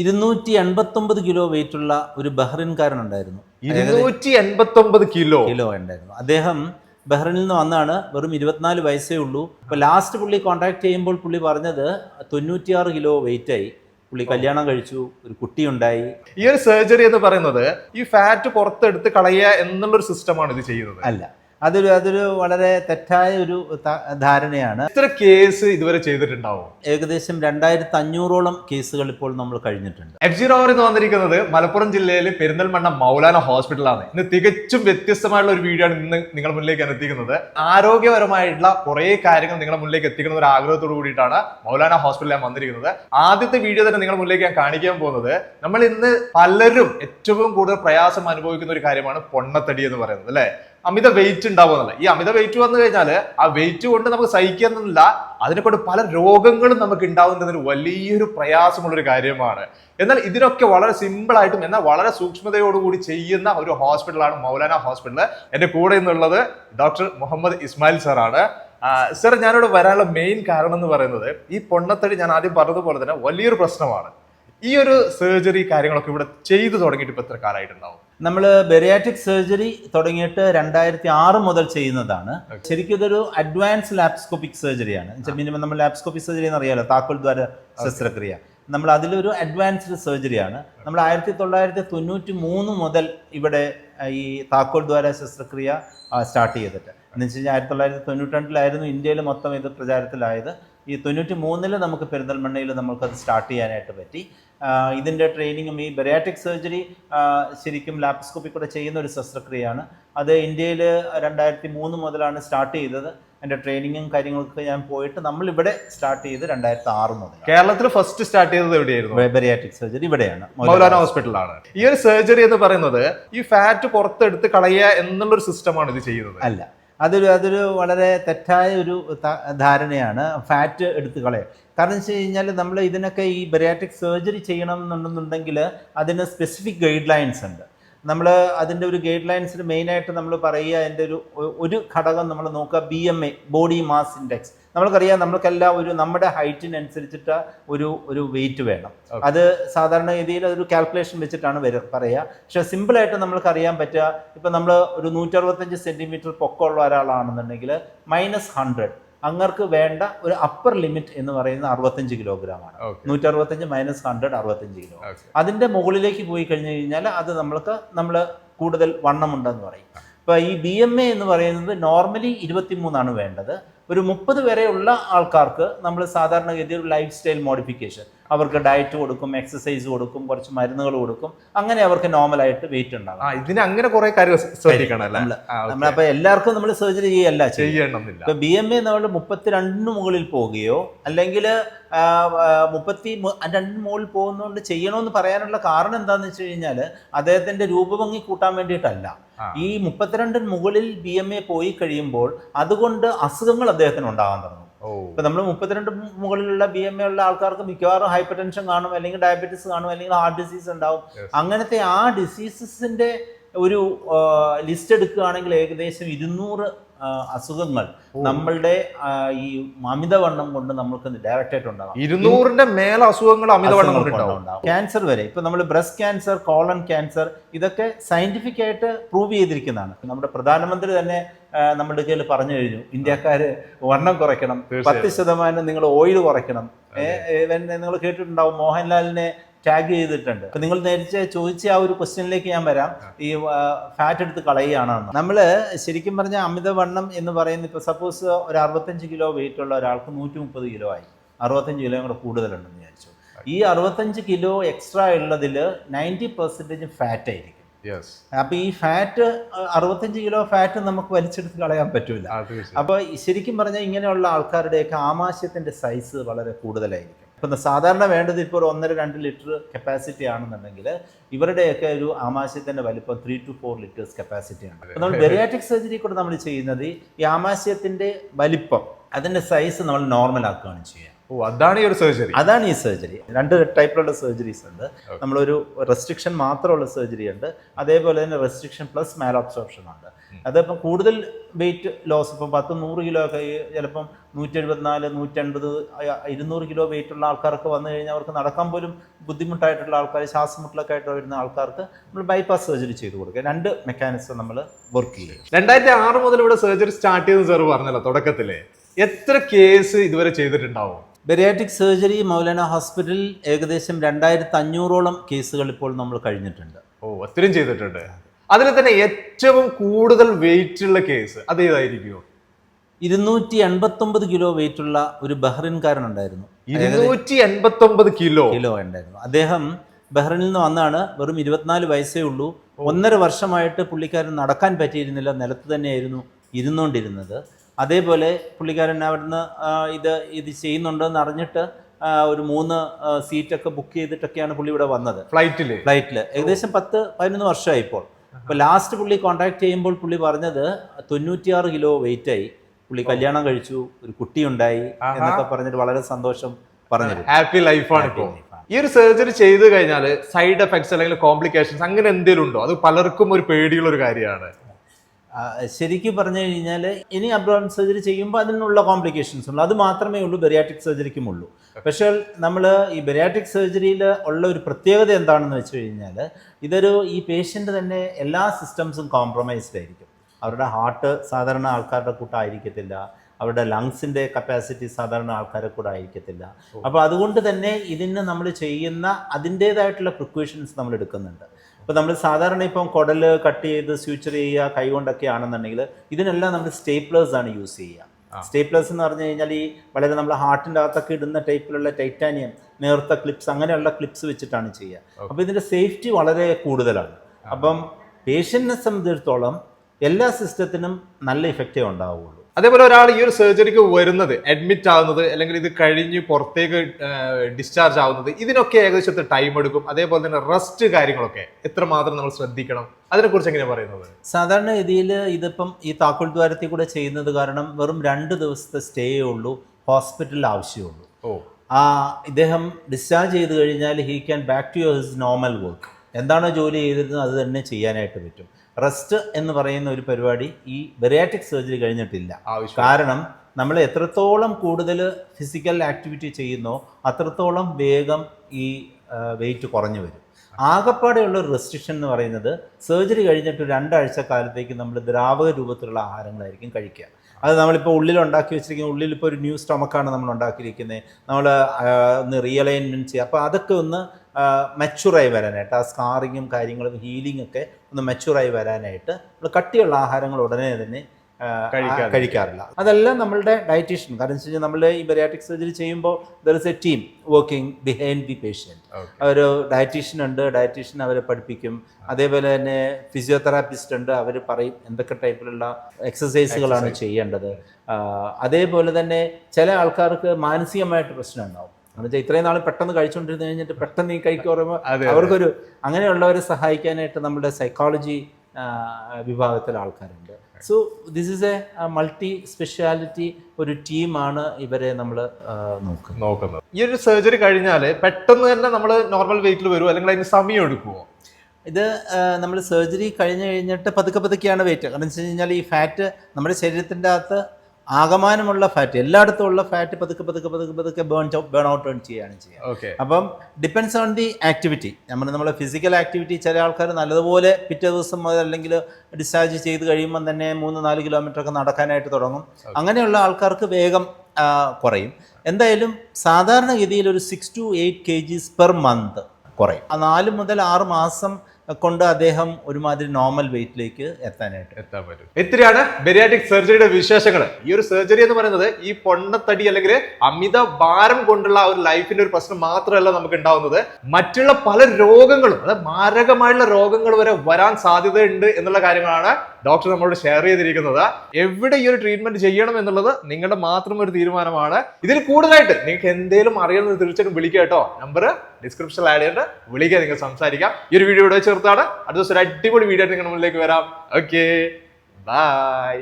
ഇരുന്നൂറ്റി എൺപത്തൊമ്പത് kilo weight ഉള്ള ഒരു ബഹ്റിൻകാരൻ ഉണ്ടായിരുന്നു. ഇരുന്നൂറ്റി എൺപത്തി ഒമ്പത് കിലോ? കിലോ ഉണ്ടായിരുന്നു. അദ്ദേഹം ബഹ്റിനിൽ നിന്ന് വന്നാണ്. വെറും ഇരുപത്തിനാല് വയസ്സേ ഉള്ളൂ. അപ്പോൾ ലാസ്റ്റ് പുള്ളി കോൺടാക്ട് ചെയ്യുമ്പോൾ പുള്ളി പറഞ്ഞത് തൊണ്ണൂറ്റിയാറ് കിലോ വെയിറ്റ് ആയി. പുള്ളി കല്യാണം കഴിച്ചു. ഒരു കുട്ടിയുണ്ടായി ഈ ഒരു സർജറി എന്ന് പറയുന്നത് ഈ ഫാറ്റ് പുറത്തെടുത്ത് കളയുക എന്നുള്ളൊരു സിസ്റ്റമാണ് ഇത് ചെയ്യുന്നത്. അല്ല. അതൊരു അതൊരു വളരെ തെറ്റായ ഒരു ധാരണയാണ്. ഇത്ര കേസ് ഇതുവരെ ചെയ്തിട്ടുണ്ടാവും? ഏകദേശം രണ്ടായിരത്തി അഞ്ഞൂറോളം കേസുകൾ ഇപ്പോൾ നമ്മൾ കഴിഞ്ഞിട്ടുണ്ട്. എഫ് റോവർ എന്ന് വന്നിരിക്കുന്നത് മലപ്പുറം ജില്ലയിൽ പെരിന്തൽമണ്ണ മൗലാന ഹോസ്പിറ്റലാണ്. ഇന്ന് തികച്ചും വ്യത്യസ്തമായിട്ടുള്ള ഒരു വീഡിയോ ആണ് ഇന്ന് നിങ്ങളുടെ മുന്നിലേക്ക് എത്തിക്കുന്നത്. ആരോഗ്യപരമായിട്ടുള്ള കുറെ കാര്യങ്ങൾ നിങ്ങളുടെ മുന്നിലേക്ക് എത്തിക്കുന്ന ഒരു ആഗ്രഹത്തോട് കൂടിയിട്ടാണ് മൗലാന ഹോസ്പിറ്റലിൽ ഞാൻ വന്നിരിക്കുന്നത്. ആദ്യത്തെ വീഡിയോ തന്നെ നിങ്ങളുടെ മുന്നിലേക്ക് ഞാൻ കാണിക്കാൻ പോകുന്നത് നമ്മൾ ഇന്ന് പലരും ഏറ്റവും കൂടുതൽ പ്രയാസം അനുഭവിക്കുന്ന ഒരു കാര്യമാണ് പൊണ്ണത്തടി എന്ന് പറയുന്നത് അല്ലെ? അമിത വെയിറ്റ് ഉണ്ടാവുന്നില്ല ഈ അമിത വെയിറ്റ് വന്നു കഴിഞ്ഞാൽ ആ വെയിറ്റ് കൊണ്ട് നമുക്ക് സഹിക്കുന്നില്ല അതിനെ കൊണ്ട് പല രോഗങ്ങളും നമുക്ക് ഉണ്ടാവുന്നതിന് വലിയൊരു പ്രയാസമുള്ളൊരു കാര്യമാണ്. എന്നാൽ ഇതിനൊക്കെ വളരെ സിമ്പിൾ ആയിട്ടും എന്നാൽ വളരെ സൂക്ഷ്മതയോടുകൂടി ചെയ്യുന്ന ഒരു ഹോസ്പിറ്റലാണ് മൗലാന ഹോസ്പിറ്റൽ എന്റെ കൂടെ നിന്നുള്ളത് ഡോക്ടർ മുഹമ്മദ് ഇസ്മായിൽ സാറാണ്. സർ ഞാനിവിടെ വരാനുള്ള മെയിൻ കാരണം എന്ന് പറയുന്നത് ഈ പൊണ്ണത്തടി ഞാൻ ആദ്യം പറഞ്ഞതുപോലെ തന്നെ വലിയൊരു പ്രശ്നമാണ്. ഈ ഒരു സർജറി കാര്യങ്ങളൊക്കെ ഇവിടെ ചെയ്തു തുടങ്ങിയിട്ട് ഇപ്പൊ എത്ര കാലമായിട്ടുണ്ടാവും? നമ്മൾ ബെറിയാറ്റിക് സർജറി തുടങ്ങിയിട്ട് രണ്ടായിരത്തി ആറ് മുതൽ ചെയ്യുന്നതാണ്. ശരിക്കും ഇതൊരു അഡ്വാൻസ് ലാപ്സ്കോപ്പിക് സർജറിയാണ് മിനിമം നമ്മൾ ലാപ്സ്കോപ്പിക് സർജറി എന്ന് അറിയാലോ താക്കോൽ ദ്വാര ശസ്ത്രക്രിയ. നമ്മൾ അതിലൊരു അഡ്വാൻസ്ഡ് സർജറിയാണ് നമ്മൾ ആയിരത്തി തൊള്ളായിരത്തി തൊണ്ണൂറ്റി മൂന്ന് മുതൽ ഇവിടെ ഈ താക്കോൽ ദ്വാര ശസ്ത്രക്രിയ സ്റ്റാർട്ട് ചെയ്തിട്ട്. എന്ന് വെച്ച് കഴിഞ്ഞാൽ ആയിരത്തി തൊള്ളായിരത്തി തൊണ്ണൂറ്റി രണ്ടിലായിരുന്നു ഇന്ത്യയിൽ മൊത്തം ഇത് പ്രചാരത്തിലായത്. ഈ തൊണ്ണൂറ്റി മൂന്നിൽ നമുക്ക് പെരിന്തൽമണ്ണയിൽ നമുക്കത് സ്റ്റാർട്ട് ചെയ്യാനായിട്ട് പറ്റി. ഇതിന്റെ ട്രെയിനിങ്ങും ഈ ബെറിയാറ്റിക് സർജറി ശരിക്കും ലാപ്സ്കോപ്പിൽ കൂടെ ചെയ്യുന്ന ഒരു ശസ്ത്രക്രിയയാണ്. അത് ഇന്ത്യയിൽ രണ്ടായിരത്തി മൂന്ന് മുതലാണ് സ്റ്റാർട്ട് ചെയ്തത്. എന്റെ ട്രെയിനിങ്ങും കാര്യങ്ങളൊക്കെ ഞാൻ പോയിട്ട് നമ്മൾ ഇവിടെ സ്റ്റാർട്ട് ചെയ്ത് രണ്ടായിരത്തി ആറ് മുതൽ കേരളത്തിൽ ഫസ്റ്റ് സ്റ്റാർട്ട് ചെയ്തത് എവിടെയായിരുന്നു? ബെറിയാറ്റിക് സർജറി ഇവിടെയാണ്. മൗലാന ഹോസ്പിറ്റലാണ് ഈ ഒരു സർജറി എന്ന് പറയുന്നത് ഈ ഫാറ്റ് പുറത്തെടുത്ത് കളയുക എന്നുള്ളൊരു സിസ്റ്റമാണ് ഇത് ചെയ്യുന്നത്. അല്ല. അതൊരു അതൊരു വളരെ തെറ്റായ ഒരു ധാരണയാണ് ഫാറ്റ് എടുത്തു കളയുക കാരണം വെച്ച് കഴിഞ്ഞാൽ നമ്മൾ ഇതിനൊക്കെ ഈ ബെറിയാറ്റിക് സർജറി ചെയ്യണം എന്നുണ്ടെന്നുണ്ടെങ്കിൽ അതിന് സ്പെസിഫിക് ഗൈഡ് ലൈൻസ് ഉണ്ട്. നമ്മൾ അതിന്റെ ഒരു ഗൈഡ് ലൈൻസിൽ മെയിനായിട്ട് നമ്മൾ പറയുക അതിന്റെ ഒരു ഒരു ഘടകം നമ്മൾ നോക്കുക B M A body mass index നമ്മൾക്കറിയാം നമ്മൾക്കെല്ലാം ഒരു നമ്മുടെ ഹൈറ്റിനനുസരിച്ചിട്ട് ഒരു ഒരു വെയിറ്റ് വേണം. അത് സാധാരണഗതിയിൽ അതൊരു കാൽക്കുലേഷൻ വെച്ചിട്ടാണ് വരിക പറയുക. പക്ഷെ സിമ്പിളായിട്ട് നമ്മൾക്കറിയാൻ പറ്റുക ഇപ്പം നമ്മൾ ഒരു നൂറ്ററുപത്തഞ്ച് സെന്റിമീറ്റർ പൊക്കമുള്ള ഒരാളാണെന്നുണ്ടെങ്കിൽ മൈനസ് ഹൺഡ്രഡ് അങ്ങർക്ക് വേണ്ട ഒരു അപ്പർ ലിമിറ്റ് എന്ന് പറയുന്നത് അറുപത്തഞ്ച് കിലോഗ്രാം ആണ്. നൂറ്ററുപത്തഞ്ച് മൈനസ് ഹൺഡ്രഡ് അറുപത്തഞ്ച് കിലോ അതിന്റെ മുകളിലേക്ക് പോയി കഴിഞ്ഞു കഴിഞ്ഞാൽ അത് നമ്മൾക്ക് നമ്മൾ കൂടുതൽ വണ്ണമുണ്ടെന്ന് പറയും. ഇപ്പോൾ ഈ ബി എം എ എന്ന് പറയുന്നത് നോർമലി ഇരുപത്തിമൂന്നാണ് വേണ്ടത്. ഒരു മുപ്പത് വരെയുള്ള ആൾക്കാർക്ക് നമ്മൾ സാധാരണഗതിയിൽ ലൈഫ് സ്റ്റൈൽ മോഡിഫിക്കേഷൻ അവർക്ക് ഡയറ്റ് കൊടുക്കും എക്സസൈസ് കൊടുക്കും കുറച്ച് മരുന്നുകൾ കൊടുക്കും. അങ്ങനെ അവർക്ക് നോർമലായിട്ട് വെയിറ്റ് ഉണ്ടാകും. ഇതിന് അങ്ങനെ കുറെ കാര്യങ്ങൾ ശ്രദ്ധിക്കണം നമ്മളപ്പോൾ എല്ലാവർക്കും നമ്മൾ സർജറി ചെയ്യല്ല ചെയ്യണമെന്നില്ല ഇപ്പൊ ബി എം എ നമ്മൾ മുപ്പത്തിരണ്ടിന് മുകളിൽ പോവുകയോ അല്ലെങ്കിൽ മുപ്പത്തി രണ്ടിന് മുകളിൽ പോകുന്നതുകൊണ്ട് ചെയ്യണമെന്ന് പറയാനുള്ള കാരണം എന്താണെന്ന് വെച്ച് കഴിഞ്ഞാൽ അദ്ദേഹത്തിന്റെ രൂപഭംഗി കൂട്ടാൻ വേണ്ടിയിട്ടല്ല. ഈ മുപ്പത്തിരണ്ടിന് മുകളിൽ ബി എം എ പോയി കഴിയുമ്പോൾ അതുകൊണ്ട് അസുഖങ്ങൾ അദ്ദേഹത്തിന് ഉണ്ടാകാൻ തുടങ്ങും. ഇപ്പൊ നമ്മൾ മുപ്പത്തിരണ്ട് മുകളിലുള്ള ബി എം എ ഉള്ള ആൾക്കാർക്ക് മിക്കവാറും ഹൈപ്പർ ടെൻഷൻ കാണും അല്ലെങ്കിൽ ഡയബറ്റിസ് കാണും അല്ലെങ്കിൽ ഹാർട്ട് ഡിസീസ് ഉണ്ടാവും. അങ്ങനത്തെ ആ ഡിസീസസിന്റെ ഒരു ലിസ്റ്റ് എടുക്കുകയാണെങ്കിൽ ഏകദേശം ഇരുന്നൂറ് അസുഖങ്ങൾ നമ്മളുടെ ഈ അമിതവണ്ണം കൊണ്ട് നമ്മൾക്ക് ഡയറക്റ്റ് ആയിട്ട് ഉണ്ടാകാം. ഇരുന്നൂറിന്റെ മേലെ അസുഖങ്ങൾ അമിതവണ്ണം ഉണ്ടാവും ക്യാൻസർ വരെ. ഇപ്പൊ നമ്മൾ ബ്രസ്റ്റ് ക്യാൻസർ കോളൺ ക്യാൻസർ ഇതൊക്കെ സയന്റിഫിക് ആയിട്ട് പ്രൂവ് ചെയ്തിരിക്കുന്നതാണ്. നമ്മുടെ പ്രധാനമന്ത്രി തന്നെ നമ്മുടെ കയ്യിൽ പറഞ്ഞു കഴിഞ്ഞു. ഇന്ത്യക്കാര് വണ്ണം കുറയ്ക്കണം. പത്ത് ശതമാനം നിങ്ങൾ ഓയിൽ കുറയ്ക്കണം. നിങ്ങൾ കേട്ടിട്ടുണ്ടാവും. മോഹൻലാലിനെ ടാഗ് ചെയ്തിട്ടുണ്ട്. അപ്പൊ നിങ്ങൾ നേരത്തെ ചോദിച്ച ആ ഒരു ക്വസ്റ്റ്യനിലേക്ക് ഞാൻ വരാം. ഈ ഫാറ്റ് എടുത്ത് കളയുകയാണോ നമ്മൾ ശരിക്കും പറഞ്ഞാൽ അമിതവണ്ണം എന്ന് പറയുന്നത് ഇപ്പൊ സപ്പോസ് ഒരു അറുപത്തഞ്ച് കിലോ വെയിറ്റ് ഉള്ള ഒരാൾക്ക് നൂറ്റി മുപ്പത് കിലോ ആയി. അറുപത്തഞ്ച് കിലോ കൂടെ കൂടുതലുണ്ടെന്ന് വിചാരിച്ചു. ഈ അറുപത്തഞ്ച് കിലോ എക്സ്ട്രാ ഉള്ളതിൽ നയന്റി പെർസെന്റേജ് ഫാറ്റ് ആയിരിക്കും. അപ്പൊ ഈ ഫാറ്റ് അറുപത്തഞ്ച് കിലോ ഫാറ്റ് നമുക്ക് വലിച്ചെടുത്ത് കളയാൻ പറ്റൂല. അപ്പൊ ശരിക്കും പറഞ്ഞാൽ ഇങ്ങനെയുള്ള ആൾക്കാരുടെയൊക്കെ ആമാശയത്തിന്റെ സൈസ് വളരെ കൂടുതലായിരിക്കും. ഇപ്പം സാധാരണ വേണ്ടത് ഇപ്പോൾ ഒരു ഒന്നര രണ്ട് ലിറ്റർ കപ്പാസിറ്റി ആണെന്നുണ്ടെങ്കിൽ ഇവരുടെയൊക്കെ ഒരു ആമാശയത്തിന്റെ വലിപ്പം three to four litres capacity ആണ്. അപ്പോൾ നമ്മൾ ബെറിയാറ്റിക് സർജറി കൂടെ നമ്മൾ ചെയ്യുന്നത് ഈ ആമാശയത്തിന്റെ വലിപ്പം അതിന്റെ സൈസ് നമ്മൾ നോർമൽ ആക്കുകയാണ് ചെയ്യുക. ഓ അതാണ് ഈ ഒരു സർജറി അതാണ് ഈ സർജറി രണ്ട് ടൈപ്പിലുള്ള സർജറീസ് ഉണ്ട്. നമ്മളൊരു റെസ്ട്രിക്ഷൻ മാത്രമുള്ള സർജറി ഉണ്ട്. അതേപോലെ തന്നെ റെസ്ട്രിക്ഷൻ പ്ലസ് മാൽ അബ്സോർപ്ഷൻ ഉണ്ട് അതിപ്പം കൂടുതൽ വെയിറ്റ് ലോസ് ഇപ്പം പത്ത് നൂറ് കിലോ ഒക്കെ ചിലപ്പം നൂറ്റി എഴുപത്തിനാല് നൂറ്റൻപത് ഇരുന്നൂറ് കിലോ വെയിറ്റ് ഉള്ള ആൾക്കാർക്ക് വന്നു കഴിഞ്ഞാൽ അവർക്ക് നടക്കാൻ പോലും ബുദ്ധിമുട്ടായിട്ടുള്ള ആൾക്കാർ ശ്വാസമുട്ടലൊക്കെ ആയിട്ട് വരുന്ന ആൾക്കാർക്ക് നമ്മൾ ബൈപ്പാസ് സർജറി ചെയ്ത് കൊടുക്കുക. രണ്ട് മെക്കാനിസം നമ്മൾ വർക്ക് ചെയ്യും. രണ്ടായിരത്തി ആറ് മുതൽ ഇവിടെ സർജറി സ്റ്റാർട്ട് ചെയ്തെന്ന് സാർ പറഞ്ഞല്ലോ തുടക്കത്തിലെ. എത്ര കേസ് ഇതുവരെ ചെയ്തിട്ടുണ്ടാവും? ബെറിയാറ്റിക് സർജറി മൗലാന ഹോസ്പിറ്റലിൽ ഏകദേശം രണ്ടായിരത്തി അഞ്ഞൂറോളം കേസുകൾ ഇപ്പോൾ നമ്മൾ കഴിഞ്ഞിട്ടുണ്ട്. ഓ ഒത്തിരി ചെയ്തിട്ടുണ്ട്. അതിൽ തന്നെ ഏറ്റവും കൂടുതൽ വെയിറ്റ് ഉള്ള കേസ് അത് ഏതായിരിക്കുമോ ഇരുന്നൂറ്റി എൺപത്തൊമ്പത് കിലോ വെയിറ്റ് ഉള്ള ഒരു ബഹ്റിൻകാരനുണ്ടായിരുന്നു ഇരുന്നൂറ്റി എൺപത്തി ഒമ്പത് കിലോ കിലോ ഉണ്ടായിരുന്നു. അദ്ദേഹം ബഹ്റിനിൽ നിന്ന് വന്നാണ്. വെറും ഇരുപത്തിനാല് വയസ്സേ ഉള്ളൂ. ഒന്നര വർഷമായിട്ട് പുള്ളിക്കാരൻ നടക്കാൻ പറ്റിയിരുന്നില്ല. നിലത്ത് തന്നെയായിരുന്നു ഇരുന്നുകൊണ്ടിരുന്നത്. അതേപോലെ പുള്ളിക്കാരൻ അവിടുന്ന് ഇത് ഇത് ചെയ്യുന്നുണ്ടെന്ന് അറിഞ്ഞിട്ട് ഒരു മൂന്ന് സീറ്റൊക്കെ ബുക്ക് ചെയ്തിട്ടൊക്കെയാണ് പുള്ളി ഇവിടെ വന്നത്. ഫ്ലൈറ്റിൽ? ഫ്ലൈറ്റിൽ ഏകദേശം പത്ത് പതിനൊന്ന് വർഷമായി ഇപ്പോൾ. അപ്പോൾ ലാസ്റ്റ് പുള്ളി കോൺടാക്ട് ചെയ്യുമ്പോൾ പുള്ളി പറഞ്ഞത് തൊണ്ണൂറ്റിയാറ് കിലോ വെയിറ്റ് ആയി. പുള്ളി കല്യാണം കഴിച്ചു ഒരു കുട്ടിയുണ്ടായി എന്നൊക്കെ പറഞ്ഞിട്ട് വളരെ സന്തോഷം പറഞ്ഞു ഹാപ്പി ലൈഫാണ് ഇപ്പോൾ. ഈ ഒരു സർജറി ചെയ്തു കഴിഞ്ഞാൽ സൈഡ് എഫക്ട്സ് അല്ലെങ്കിൽ കോംപ്ലിക്കേഷൻസ് അങ്ങനെ എന്തെങ്കിലും ഉണ്ടോ? അത് പലർക്കും ഒരു പേടിയുള്ള ഒരു കാര്യമാണ്. ശരിക്കും പറഞ്ഞു കഴിഞ്ഞാൽ ഇനി അബ്രോൺ സർജറി ചെയ്യുമ്പോൾ അതിനുള്ള കോംപ്ലിക്കേഷൻസ് ഉള്ളൂ. അത് മാത്രമേ ഉള്ളൂ ബെറിയാട്രിക് സർജറിക്കും ഉള്ളൂ. പക്ഷേ നമ്മൾ ഈ ബെറിയാട്രിക് സർജറിയിൽ ഉള്ള ഒരു പ്രത്യേകത എന്താണെന്ന് വെച്ച് കഴിഞ്ഞാൽ ഇതൊരു ഈ പേഷ്യന്റ് തന്നെ എല്ലാ സിസ്റ്റംസും കോംപ്രമൈസ്ഡ് ആയിരിക്കും. അവരുടെ ഹാർട്ട് സാധാരണ ആൾക്കാരുടെ കൂട്ടായിരിക്കത്തില്ല അവരുടെ ലങ്സിന്റെ കപ്പാസിറ്റി സാധാരണ ആൾക്കാരെ കൂടെ ആയിരിക്കത്തില്ല. അപ്പോൾ അതുകൊണ്ട് തന്നെ ഇതിന് നമ്മൾ ചെയ്യുന്ന അതിന്റേതായിട്ടുള്ള പ്രിക്വേഷൻസ് നമ്മൾ എടുക്കുന്നുണ്ട്. ഇപ്പോൾ നമ്മൾ സാധാരണ ഇപ്പം കുടൽ കട്ട് ചെയ്ത് സ്യൂച്ചർ ചെയ്യുക കൈകൊണ്ടൊക്കെ ആണെന്നുണ്ടെങ്കിൽ ഇതിനെല്ലാം നമ്മൾ സ്റ്റേപ്ലേഴ്സ് ആണ് യൂസ് ചെയ്യുക. സ്റ്റേപ്ലേഴ്സ് എന്ന് പറഞ്ഞു കഴിഞ്ഞാൽ ഈ വളരെ നമ്മൾ ഹാർട്ടിന്റെ അകത്തൊക്കെ ഇടുന്ന ടൈപ്പിലുള്ള ടൈറ്റാനിയം നേർത്ത ക്ലിപ്സ് അങ്ങനെയുള്ള ക്ലിപ്സ് വെച്ചിട്ടാണ് ചെയ്യുക. അപ്പോൾ ഇതിന്റെ സേഫ്റ്റി വളരെ കൂടുതലാണ്. അപ്പം പേഷ്യന്റിനെ സംബന്ധിച്ചിടത്തോളം എല്ലാ സിസ്റ്റത്തിനും നല്ല ഇഫക്റ്റേ ഉണ്ടാവുകയുള്ളൂ അതേപോലെ ഒരാൾ ഈ ഒരു സർജറിക്ക് വരുന്നത് അഡ്മിറ്റ് ആവുന്നത് അല്ലെങ്കിൽ ഇത് കഴിഞ്ഞ് പുറത്തേക്ക് ഡിസ്ചാർജ് ആവുന്നത് ഇതിനൊക്കെ ഏകദേശം ടൈം എടുക്കും? അതേപോലെ തന്നെ റെസ്റ്റ് കാര്യങ്ങളൊക്കെ എത്രമാത്രം നമ്മൾ ശ്രദ്ധിക്കണം? അതിനെക്കുറിച്ച് എങ്ങനെയാണ് പറയുന്നത്? സാധാരണ രീതിയിൽ ഇതിപ്പം ഈ താക്കോൽ ദ്വാരത്തിൽ കൂടെ ചെയ്യുന്നത് കാരണം വെറും രണ്ട് ദിവസത്തെ സ്റ്റേ ഉള്ളൂ ഹോസ്പിറ്റലിൽ ആവശ്യമുള്ളൂ ഓ. ആ ഇദ്ദേഹം ഡിസ്ചാർജ് ചെയ്ത് കഴിഞ്ഞാൽ he can back to his normal work എന്താണോ ജോലി ചെയ്തിരുന്നത് അത് തന്നെ ചെയ്യാനായിട്ട് പറ്റും. റെസ്റ്റ് എന്ന് പറയുന്ന ഒരു പരിപാടി ഈ ബെറിയാറ്റിക് സർജറി കഴിഞ്ഞിട്ടില്ല. കാരണം നമ്മൾ എത്രത്തോളം കൂടുതൽ ഫിസിക്കൽ ആക്ടിവിറ്റി ചെയ്യുന്നോ അത്രത്തോളം വേഗം ഈ വെയിറ്റ് കുറഞ്ഞു വരും. ആകപ്പാടെയുള്ള ഒരു റെസ്ട്രിക്ഷൻ എന്ന് പറയുന്നത് സർജറി കഴിഞ്ഞിട്ട് രണ്ടാഴ്ച കാലത്തേക്ക് നമ്മൾ ദ്രാവക രൂപത്തിലുള്ള ആഹാരങ്ങളായിരിക്കും കഴിക്കുക. അത് നമ്മളിപ്പോൾ ഉള്ളിൽ ഉണ്ടാക്കി വെച്ചിരിക്കുന്ന ഉള്ളിൽ ഇപ്പോൾ ഒരു ന്യൂ സ്റ്റൊമക്കാണ് നമ്മൾ ഉണ്ടാക്കിയിരിക്കുന്നത് നമ്മൾ ഒന്ന് റിയലൈൻമെന്റ് ചെയ്യുക അപ്പോൾ അതൊക്കെ ഒന്ന് മെച്ചുറായി വരാനായിട്ട് ആ സ്കാറിങ്ങും കാര്യങ്ങളും ഹീലിംഗ് ഒക്കെ ഒന്ന് മെച്യൂറായി വരാനായിട്ട് നമ്മൾ കട്ടിയുള്ള ആഹാരങ്ങൾ ഉടനെ തന്നെ കഴിക്കാറില്ല. അതെല്ലാം നമ്മളുടെ ഡയറ്റീഷ്യൻ കാരണം വെച്ച് കഴിഞ്ഞാൽ നമ്മൾ ഈ ബെറിയാറ്റിക് സർജറി ചെയ്യുമ്പോൾ there is a team working behind the patient. ഒരു ഡയറ്റീഷ്യൻ ഉണ്ട് ഡയറ്റീഷ്യൻ അവരെ പഠിപ്പിക്കും. അതേപോലെ തന്നെ ഫിസിയോതെറാപ്പിസ്റ്റ് ഉണ്ട് അവർ പറയും എന്തൊക്കെ ടൈപ്പിലുള്ള എക്സസൈസുകളാണ് ചെയ്യേണ്ടത്. അതേപോലെ തന്നെ ചില ആൾക്കാർക്ക് മാനസികമായിട്ട് പ്രശ്നം ഉണ്ടാവും. എന്ന് വെച്ചാൽ ഇത്രയും നാൾ പെട്ടെന്ന് കഴിച്ചുകൊണ്ടിരുന്ന് കഴിഞ്ഞിട്ട് പെട്ടെന്ന് ഈ കൈക്ക് പറയുമ്പോൾ. അവർക്കൊരു അങ്ങനെയുള്ളവരെ സഹായിക്കാനായിട്ട് നമ്മുടെ സൈക്കോളജി വിഭാഗത്തിൽ ആൾക്കാരുണ്ട്. So this is a multi speciality ഒരു ടീമാണ് ഇവരെ നമ്മൾ നോക്കുന്നത്. ഈ ഒരു സർജറി കഴിഞ്ഞാൽ പെട്ടെന്ന് തന്നെ നമ്മൾ നോർമൽ വെയിറ്റിൽ വരുമോ അല്ലെങ്കിൽ അതിന് സമയം എടുക്കുമോ ഇത് നമ്മൾ സർജറി കഴിഞ്ഞ് കഴിഞ്ഞിട്ട് പതുക്കെ പതുക്കെയാണ് വെയിറ്റ് കാരണം വെച്ച് കഴിഞ്ഞാൽ ഈ ഫാറ്റ് നമ്മുടെ ശരീരത്തിന്റെ അകത്ത് ആകമാനമുള്ള ഫാറ്റ് എല്ലായിടത്തും ഉള്ള ഫാറ്റ് പതുക്കെ പതുക്കെ പതുക്കെ പതുക്കെ ബേൺ ബേൺ ഔട്ട് ചെയ്യുകയാണ് ചെയ്യുക. ഓക്കെ അപ്പം ഡിപ്പെൻസ് ഓൺ ദി ആക്ടിവിറ്റി നമ്മൾ നമ്മുടെ ഫിസിക്കൽ ആക്ടിവിറ്റി ചില ആൾക്കാർ നല്ലതുപോലെ പിറ്റേ ദിവസം മുതൽ അല്ലെങ്കിൽ ഡിസ്ചാർജ് ചെയ്ത് കഴിയുമ്പം തന്നെ മൂന്ന് നാല് കിലോമീറ്റർ ഒക്കെ നടക്കാനായിട്ട് തുടങ്ങും. അങ്ങനെയുള്ള ആൾക്കാർക്ക് വേഗം കുറയും. എന്തായാലും സാധാരണഗതിയിൽ ഒരു six to eight K Gs per month കുറയും. ആ നാല് മുതൽ ആറ് മാസം കൊണ്ട് അദ്ദേഹം ഒരുമാതിരി നോർമൽ വെയിറ്റിലേക്ക് എത്താനായിട്ട്. എത്താൻ പറ്റും. ഇത്രയാണ് ബെരിയാറ്റിക് സർജറിയുടെ വിശേഷങ്ങൾ ഈ ഒരു സർജറി എന്ന് പറയുന്നത് ഈ പൊണ്ണത്തടി അല്ലെങ്കിൽ അമിത ഭാരം കൊണ്ടുള്ള ഒരു ലൈഫിന്റെ ഒരു പ്രശ്നം മാത്രമല്ല നമുക്ക് ഉണ്ടാവുന്നത്. മറ്റുള്ള പല രോഗങ്ങളും അതായത് മാരകമായുള്ള രോഗങ്ങൾ വരെ വരാൻ സാധ്യതയുണ്ട് എന്നുള്ള കാര്യങ്ങളാണ് ഡോക്ടർ നമ്മളോട് ഷെയർ ചെയ്തിരിക്കുന്നത് എവിടെ ഈ ഒരു ട്രീറ്റ്മെന്റ് ചെയ്യണം എന്നുള്ളത് നിങ്ങളുടെ മാത്രം ഒരു തീരുമാനമാണ്. ഇതിൽ കൂടുതലായിട്ട് നിങ്ങൾക്ക് എന്തെങ്കിലും അറിയണമെന്ന് തീർച്ചയായിട്ടും വിളിക്കുക കേട്ടോ. നമ്പർ ഡിസ്ക്രിപ്ഷനിൽ ആഡ് ചെയ്തിട്ട് വിളിക്കുക നിങ്ങൾ സംസാരിക്കാം. ഈ ഒരു വീഡിയോ ഇവിടെ ചേർത്താണ് അടുത്ത ദിവസം ഒരു അടിപൊളി വീഡിയോ ആയിട്ട് നിങ്ങളുടെ മുന്നിലേക്ക് വരാം. Okay bye